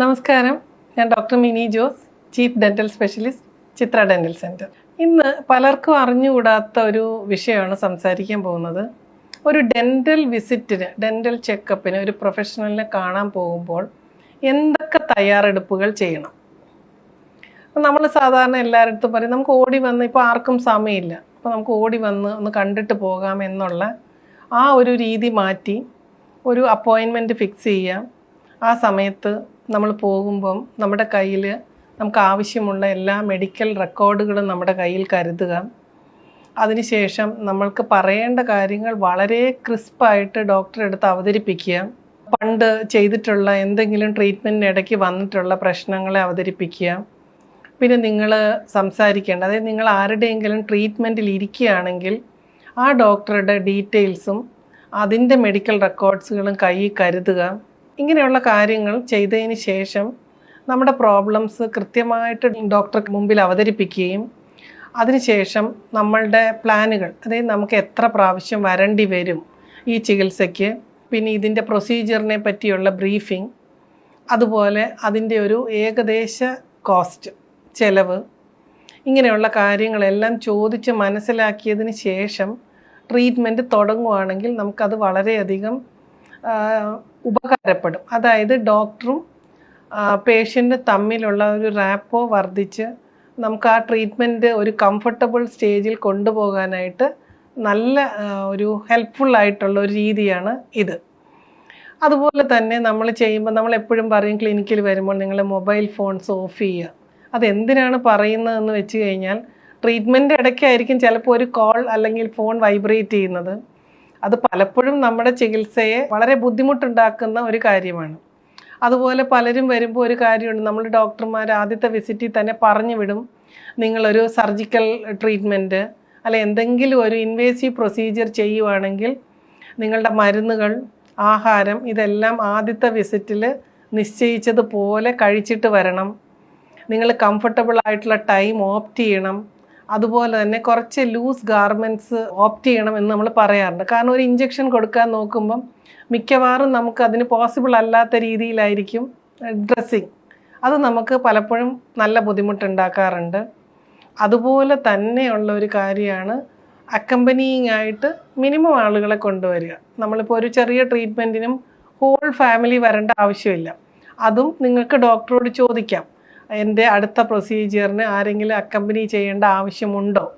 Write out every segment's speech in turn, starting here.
നമസ്കാരം. ഞാൻ doctor Mini Jose chief dental specialist Chitra dental centre ഇന്ന് പലർക്കും അറിഞ്ഞുകൂടാത്ത ഒരു വിഷയമാണ് സംസാരിക്കാൻ പോകുന്നത്. ഒരു ഡെന്റൽ വിസിറ്റിന് ഡെന്റൽ ചെക്കപ്പിന് ഒരു പ്രൊഫഷണലിനെ കാണാൻ പോകുമ്പോൾ എന്തൊക്കെ തയ്യാറെടുപ്പുകൾ ചെയ്യണം? നമ്മൾ സാധാരണ എല്ലാവരുടെ പറയും നമുക്ക് ഓടി വന്ന് ഇപ്പോൾ ആർക്കും സമയമില്ല. അപ്പോൾ നമുക്ക് ഓടി വന്ന് ഒന്ന് കണ്ടിട്ട് പോകാം എന്നുള്ള ആ ഒരു രീതി മാറ്റി ഒരു അപ്പോയിൻമെന്റ് ഫിക്സ് ചെയ്യാം. ആ സമയത്ത് നമ്മൾ പോകുമ്പം നമ്മുടെ കയ്യിൽ നമുക്ക് ആവശ്യമുള്ള എല്ലാ മെഡിക്കൽ റെക്കോർഡുകളും നമ്മുടെ കയ്യിൽ കരുതുക. അതിനുശേഷം നമ്മൾക്ക് പറയേണ്ട കാര്യങ്ങൾ വളരെ ക്രിസ്പായിട്ട് ഡോക്ടറെ അടുത്ത് അവതരിപ്പിക്കുക. പണ്ട് ചെയ്തിട്ടുള്ള എന്തെങ്കിലും ട്രീറ്റ്മെന്റിന് ഇടയ്ക്ക് വന്നിട്ടുള്ള പ്രശ്നങ്ങളെ അവതരിപ്പിക്കുക. പിന്നെ നിങ്ങൾ സംസാരിക്കേണ്ട അതായത് നിങ്ങൾ ആരുടെയെങ്കിലും ട്രീറ്റ്മെന്റിൽ ഇരിക്കുകയാണെങ്കിൽ ആ ഡോക്ടറുടെ ഡീറ്റെയിൽസും അതിന്റെ മെഡിക്കൽ റെക്കോർഡ്സുകളും കയ്യിൽ കരുതുക. ഇങ്ങനെയുള്ള കാര്യങ്ങൾ ചെയ്തതിന് ശേഷം നമ്മുടെ പ്രോബ്ലംസ് കൃത്യമായിട്ട് ഡോക്ടർക്ക് മുമ്പിൽ അവതരിപ്പിക്കുകയും അതിനുശേഷം നമ്മളുടെ പ്ലാനുകൾ അതായത് നമുക്ക് എത്ര പ്രാവശ്യം വരേണ്ടി വരും ഈ ചികിത്സയ്ക്ക് പിന്നെ ഇതിന്റെ പ്രൊസീജിയറിനെ പറ്റിയുള്ള ബ്രീഫിംഗ് അതുപോലെ അതിന്റെ ഒരു ഏകദേശ കോസ്റ്റ് ചെലവ് ഇങ്ങനെയുള്ള കാര്യങ്ങളെല്ലാം ചോദിച്ച് മനസ്സിലാക്കിയതിന് ശേഷം ട്രീറ്റ്മെന്റ് തുടങ്ങുവാണെങ്കിൽ നമുക്കത് വളരെയധികം ഉപകാരപ്പെടും. അതായത് ഡോക്ടറും പേഷ്യന്റ് തമ്മിലുള്ള ഒരു റാപ്പോ വർദ്ധിച്ച് നമുക്ക് ആ ട്രീറ്റ്മെന്റ് ഒരു കംഫർട്ടബിൾ സ്റ്റേജിൽ കൊണ്ടുപോകാനായിട്ട് നല്ല ഒരു ഹെൽപ്ഫുൾ ആയിട്ടുള്ള ഒരു രീതിയാണ് ഇത്. അതുപോലെ തന്നെ നമ്മൾ ചെയ്യുമ്പോൾ നമ്മൾ എപ്പോഴും പറയും ക്ലിനിക്കിൽ വരുമ്പോൾ നിങ്ങൾ മൊബൈൽ ഫോൺസ് ഓഫ് ചെയ്യുക. അതെന്തിനാണ് പറയുന്നതെന്ന് വെച്ച് കഴിഞ്ഞാൽ ട്രീറ്റ്മെന്റ് ഇടയ്ക്കായിരിക്കും ചിലപ്പോൾ ഒരു കോൾ അല്ലെങ്കിൽ ഫോൺ വൈബ്രേറ്റ് ചെയ്യുന്നത്. അത് പലപ്പോഴും നമ്മുടെ ചികിത്സയെ വളരെ ബുദ്ധിമുട്ടുണ്ടാക്കുന്ന ഒരു കാര്യമാണ്. അതുപോലെ പലരും വരുമ്പോൾ ഒരു കാര്യമുണ്ട് നമ്മൾ ഡോക്ടർമാർ ആദ്യത്തെ വിസിറ്റിൽ തന്നെ പറഞ്ഞു വിടും. നിങ്ങളൊരു സർജിക്കൽ ട്രീറ്റ്മെന്റ് അല്ലെ എന്തെങ്കിലും ഒരു ഇൻവേസീവ് പ്രൊസീജിയർ ചെയ്യുവാണെങ്കിൽ നിങ്ങളുടെ മരുന്നുകൾ ആഹാരം ഇതെല്ലാം ആദ്യത്തെ വിസിറ്റിൽ നിശ്ചയിച്ചതുപോലെ കഴിച്ചിട്ട് വരണം. നിങ്ങൾ കംഫർട്ടബിൾ ആയിട്ടുള്ള ടൈം ഓപ്റ്റ് ചെയ്യണം. അതുപോലെ തന്നെ കുറച്ച് ലൂസ് ഗാർമെന്റ്സ് ഓപ്റ്റ് ചെയ്യണം എന്ന് നമ്മൾ പറയാറുണ്ട്. കാരണം ഒരു ഇഞ്ചക്ഷൻ കൊടുക്കാൻ നോക്കുമ്പം മിക്കവാറും നമുക്ക് അതിന് പോസിബിൾ അല്ലാത്ത രീതിയിലായിരിക്കും ഡ്രസ്സിങ് അത് നമുക്ക് പലപ്പോഴും നല്ല ബുദ്ധിമുട്ടുണ്ടാക്കാറുണ്ട്. അതുപോലെ തന്നെയുള്ള ഒരു കാര്യമാണ് അക്കമ്പനിയിങ് ആയിട്ട് മിനിമം ആളുകളെ കൊണ്ടുവരിക. നമ്മളിപ്പോൾ ഒരു ചെറിയ ട്രീറ്റ്മെന്റിനും ഹോൾ ഫാമിലി വരേണ്ട ആവശ്യമില്ല. അതും നിങ്ങൾക്ക് ഡോക്ടറോട് ചോദിക്കാം. എന്റെ അടുത്ത പ്രൊസീജിയറിന് ആരെങ്കിലും അക്കമ്പനി ചെയ്യേണ്ട ആവശ്യമുണ്ടോ?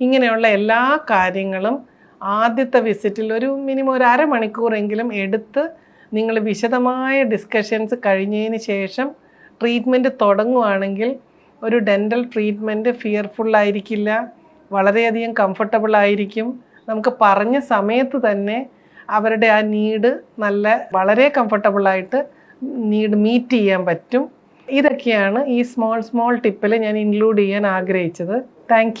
ഇങ്ങനെയുള്ള എല്ലാ കാര്യങ്ങളും ആദ്യത്തെ വിസിറ്റിൽ ഒരു മിനിമം ഒരു അരമണിക്കൂറെങ്കിലും എടുത്ത് നിങ്ങൾ വിശദമായ ഡിസ്കഷൻസ് കഴിഞ്ഞതിന് ശേഷം ട്രീറ്റ്മെന്റ് തുടങ്ങുവാണെങ്കിൽ ഒരു ഡെന്റൽ ട്രീറ്റ്മെന്റ് ഫിയർഫുള്ളായിരിക്കില്ല വളരെയധികം കംഫർട്ടബിൾ ആയിരിക്കും. നമുക്ക് പറഞ്ഞ സമയത്ത് തന്നെ അവരുടെ ആ നീഡ് നല്ല വളരെ കംഫർട്ടബിളായിട്ട് നീഡ് മീറ്റ് ചെയ്യാൻ പറ്റും. ഇതൊക്കെയാണ് ഈ സ്മോൾ സ്മോൾ ടിപ്പിൽ ഞാൻ ഇൻക്ലൂഡ് ചെയ്യാൻ ആഗ്രഹിച്ചത്. താങ്ക്